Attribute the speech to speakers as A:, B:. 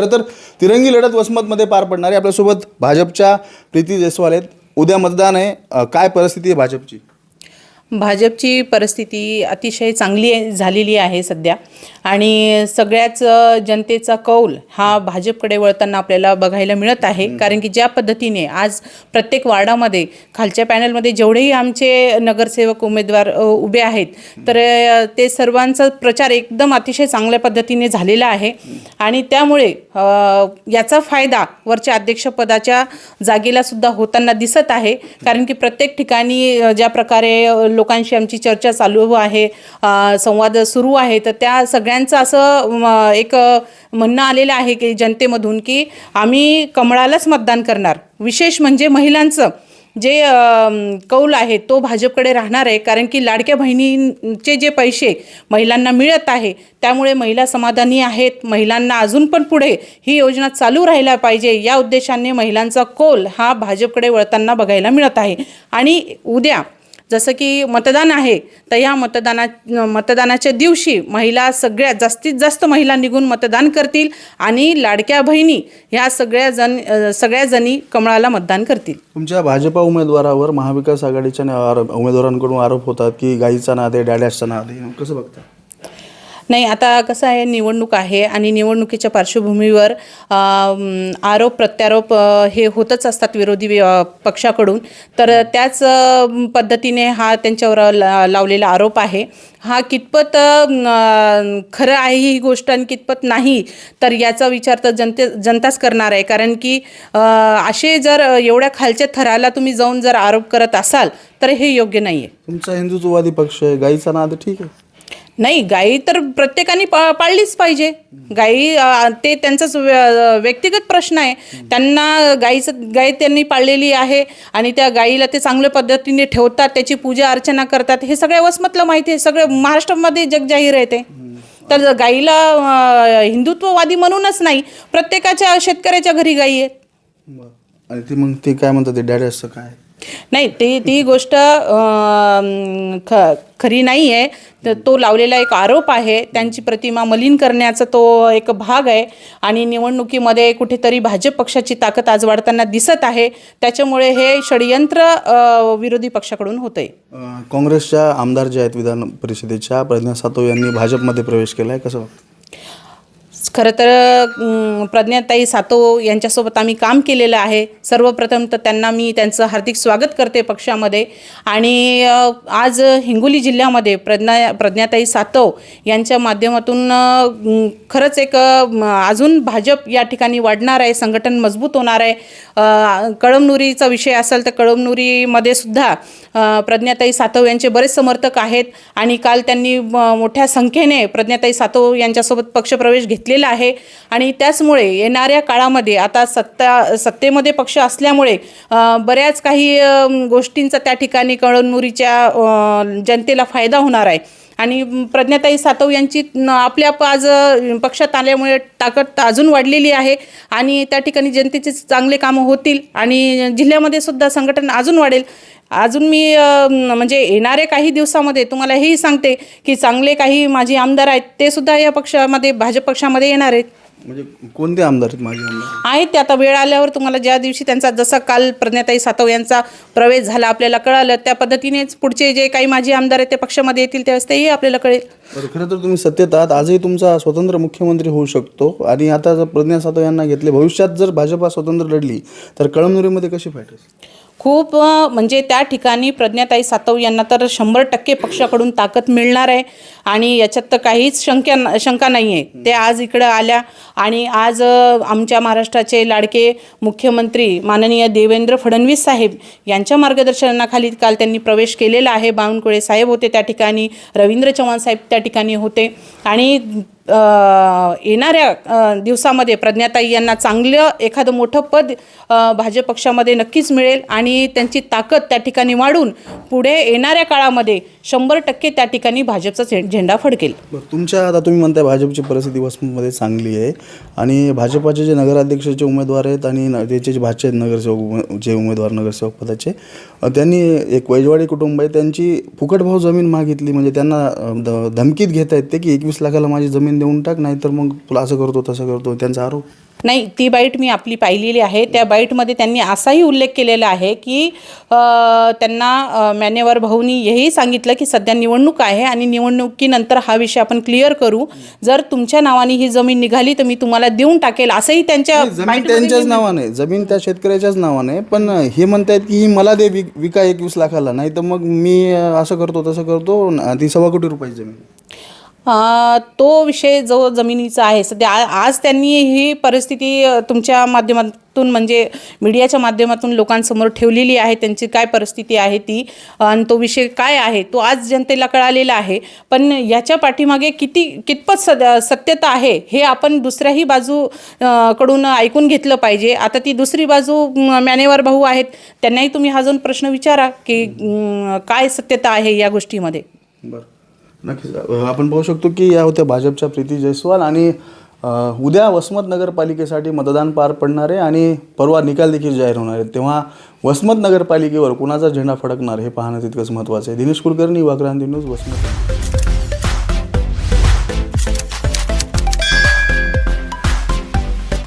A: खरं तर तिरंगी लढत वसमतमध्ये पार पडणारी आपल्यासोबत भाजपच्या प्रीती जयस्वाल आहेत. उद्या मतदान आहे. काय परिस्थिती आहे भाजपची?
B: भाजपची परिस्थिती अतिशय चांगली झालेली आहे सध्या. आणि सगळ्याच जनतेचा कौल हा भाजपकडे वळताना आपल्याला बघायला मिळत आहे. कारण की ज्या पद्धतीने आज प्रत्येक वार्डामध्ये खालच्या पॅनलमध्ये जेवढेही आमचे नगरसेवक उमेदवार उभे आहेत तर ते सर्वांचा प्रचार एकदम अतिशय चांगल्या पद्धतीने झालेला आहे. आणि त्यामुळे याचा फायदा वरच्या अध्यक्षपदाच्या जागेला सुद्धा होताना दिसत आहे. कारण की प्रत्येक ठिकाणी ज्या प्रकारे लोकांशी आमची चर्चा चालू आहे संवाद सुरू आहे. तर त्या सगळ्यांचं असं एक म्हणणं आलेलं आहे की जनतेमधून की आम्ही कमळालाच मतदान करणार. विशेष म्हणजे महिलांचं. जे कौल आहे तो भाजपकडे राहणार आहे. कारण की लाडक्या बहिणींचे जे पैसे महिलांना मिळत आहे त्यामुळे महिला समाधानी आहेत. महिलांना अजून पण पुढे ही योजना चालू राहायला पाहिजे. या उद्देशाने महिलांचा कौल हा भाजपकडे वळताना बघायला मिळत आहे. आणि उद्या जसं की मतदान आहे तर या मतदाना मतदानाच्या दिवशी महिला सगळ्यात जास्तीत जास्त महिला निघून मतदान करतील आणि लाडक्या बहिणी ह्या सगळ्या जण सगळ्या जणी कमळाला मतदान करतील.
A: तुमच्या भाजपा उमेदवारावर महाविकास आघाडीच्या उमेदवारांकडून आरोप होतात की गाईचा नाद आहे नादे नाद आहे. कसं बघता?
B: नाही आता कसं आहे निवडणूक आहे आणि निवडणुकीच्या पार्श्वभूमीवर आरोप प्रत्यारोप हे होतच असतात विरोधी पक्षाकडून. तर त्याच पद्धतीने हा त्यांच्यावर ला- लावलेला आरोप आहे. हा कितपत खरं आहे ही गोष्ट आणि कितपत नाही तर याचा विचार तर जनते जनताच करणार आहे. कारण की असे जर एवढ्या खालच्या थराला तुम्ही जाऊन जर आरोप करत असाल तर हे योग्य नाही आहे
A: तुमचा हिंदुत्ववादी पक्ष आहे गाईचा नाद ठीक आहे.
B: नाही गाई तर प्रत्येकाने पा पाळलीच पाहिजे. गाई अ, ते त्यांचाच व्य- व्यक्तिगत प्रश्न आहे. त्यांना गाईचं गाई त्यांनी पाळलेली आहे आणि त्या गाईला ते चांगल्या पद्धतीने ठेवतात त्याची पूजा अर्चना करतात. हे सगळ्या वसमतला माहिती आहे. सगळं महाराष्ट्रामध्ये जगजाहीर आहे ते. तर गाईला अ, हिंदुत्ववादी म्हणूनच नाही प्रत्येकाच्या शेतकऱ्याच्या घरी गाई आहेत.
A: आणि ते मग ते काय म्हणतात ते डॅडॅसचं काय?
B: नाही ती ती गोष्ट ख खरी नाही आहे तर तो लावलेला एक आरोप आहे. त्यांची प्रतिमा मलिन करण्याचा तो एक भाग आहे. आणि निवडणुकीमध्ये कुठेतरी भाजप पक्षाची ताकद आज वाढताना दिसत आहे. त्याच्यामुळे हे षडयंत्र विरोधी पक्षाकडून होतंय.
A: आहे काँग्रेसच्या आमदार जे आहेत विधान परिषदेच्या प्रज्ञा सातव यांनी भाजपमध्ये प्रवेश केला आहे कसं
B: खरं तर प्रज्ञाताई सातो यांच्यासोबत आम्ही काम केलेलं आहे. सर्वप्रथम तर त्यांना मी त्यांचं हार्दिक स्वागत करते पक्षामध्ये. आणि आज हिंगोली जिल्ह्यामध्ये प्रज्ञा प्रज्ञाताई सातव यांच्या माध्यमातून खरंच एक अजून भाजप या ठिकाणी वाढणार आहे संघटन मजबूत होणार आहे. कळमनुरीचा विषय असेल तर कळमनुरीमध्ये सुद्धा प्रज्ञाताई सातव यांचे बरेच समर्थक आहेत. आणि काल त्यांनी म- मोठ्या संख्येने प्रज्ञाताई सातव यांच्यासोबत पक्षप्रवेश घेतलेला आहे. आणि त्याचमुळे येणाऱ्या काळामध्ये आता सत्ता सत्तेमध्ये पक्ष असल्यामुळे बऱ्याच काही गोष्टींचा त्या ठिकाणी कळमनुरीच्या जनतेला फायदा होणार आहे. आणि प्रज्ञाताई सातव यांची आपल्या आज पक्षात आल्यामुळे ताकद अजून वाढलेली आहे. आणि त्या ठिकाणी जनतेचे चांगले कामं होतील आणि जिल्ह्यामध्ये सुद्धा संघटन अजून वाढेल. अजून मी म्हणजे येणाऱ्या काही दिवसामध्ये तुम्हाला हेही सांगते की चांगले काही माझे आमदार आहेत ते सुद्धा या पक्षामध्ये भाजप पक्षामध्ये येणार आहेत.
A: म्हणजे कोणते आमदार आहेत माझे आमदार?
B: आहेत ते आता वेळ आल्यावर तुम्हाला ज्या दिवशी त्यांचा जसा काल प्रज्ञाताई सातव यांचा प्रवेश झाला आपल्याला कळालं त्या पद्धतीनेच पुढचे जे काही माझे आमदार आहेत ते पक्षामध्ये येतील त्यावेळेस तेही आपल्याला कळेल.
A: खरं तर तुम्ही सत्तेत आहात आजही तुमचा स्वतंत्र मुख्यमंत्री होऊ शकतो आणि आता जर प्रज्ञा सातव यांना घेतले भविष्यात जर भाजपा स्वतंत्र लढली तर कळमनुरीमध्ये कशी फाईट
B: खूप म्हणजे त्या ठिकाणी प्रज्ञाताई सातव यांना तर शंभर टक्के पक्षाकडून ताकद मिळणार आहे आणि याच्यात तर काहीच शंका शंका नाही आहे ते आज इकडं आल्या आणि आज आमच्या महाराष्ट्राचे लाडके मुख्यमंत्री माननीय देवेंद्र फडणवीस साहेब यांच्या मार्गदर्शनाखाली काल त्यांनी प्रवेश केलेला आहे. बावनकुळे साहेब होते त्या ठिकाणी रवींद्र चव्हाण साहेब त्या ठिकाणी होते आणि येणाऱ्या दिवसामध्ये प्रज्ञाताई यांना चांगलं एखादं मोठं पद भाजप पक्षामध्ये नक्कीच मिळेल आणि त्यांची ताकद त्या ठिकाणी वाढून पुढे येणाऱ्या काळामध्ये शंभर टक्के त्या ठिकाणी भाजपचा झेंडा फडकेल.
A: तुमच्या आता तुम्ही म्हणताय भाजपची परिस्थिती वसमतमध्ये चांगली आहे आणि भाजपाचे जे नगराध्यक्षाचे उमेदवार आहेत आणि न- त्याचे जे भाजचे आहेत नगरसेवक जे उमेदवार नगरसेवक पदाचे त्यांनी एक वैजवाडी कुटुंब आहे त्यांची फुकटभाव जमीन मागितली म्हणजे त्यांना धमकीत घेत आहेत ते की एकवीस लाखाला माझी जमीन देऊन टाक नाहीतर मग तुला असं करतो तसं करतो. त्यांचा आरोप.
B: नाही ती बाईट मी आपली पाहिलेली आहे. त्या बाईटमध्ये त्यांनी असाही उल्लेख केलेला आहे की त्यांना मॅनेवर भाऊनी हेही सांगितलं की सध्या निवडणूक आहे आणि निवडणुकीनंतर हा विषय आपण क्लिअर करू. जर तुमच्या नावाने ही जमीन निघाली तर मी तुम्हाला देऊन टाकेल असंही त्यांच्या
A: जमीन त्यांच्याच नावाने जमीन त्या शेतकऱ्याच्याच नावाने पण हे म्हणतायत की ही मला दे विक एकवीस लाखाला. नाही तर मग मी असं करतो तसं करतो ती सव्वा कोटी रुपयाची जमीन
B: तो विषय जो जमिनीचा आहे सध्या आज त्यांनी ही परिस्थिती तुमच्या माध्यमातून म्हणजे मीडियाच्या माध्यमातून लोकांसमोर ठेवलेली आहे त्यांची काय परिस्थिती आहे ती आणि तो विषय काय आहे तो आज जनतेला कळालेला आहे. पण याच्या पाठीमागे किती कितपत सद सत्यता आहे हे आपण दुसऱ्याही बाजू कडून ऐकून घेतलं पाहिजे. आता ती दुसरी बाजू मॅनेवर भाऊ आहेत त्यांनाही तुम्ही हा जाऊन प्रश्न विचारा की काय सत्यता आहे या गोष्टीमध्ये.
A: बरं. नक्कीच. आपण पाहू शकतो की या होत्या भाजपच्या प्रीती जयस्वाल आणि उद्या वसमत नगरपालिकेसाठी मतदान पार पडणार आहे आणि परवा निकाल देखील जाहीर होणार आहे. तेव्हा वसमत नगरपालिकेवर कुणाचा झेंडा फडकणार हे पाहणं तितकंच महत्त्वाचं आहे. दिनेश कुलकर्णी वाक्रांती न्यूज वसमत.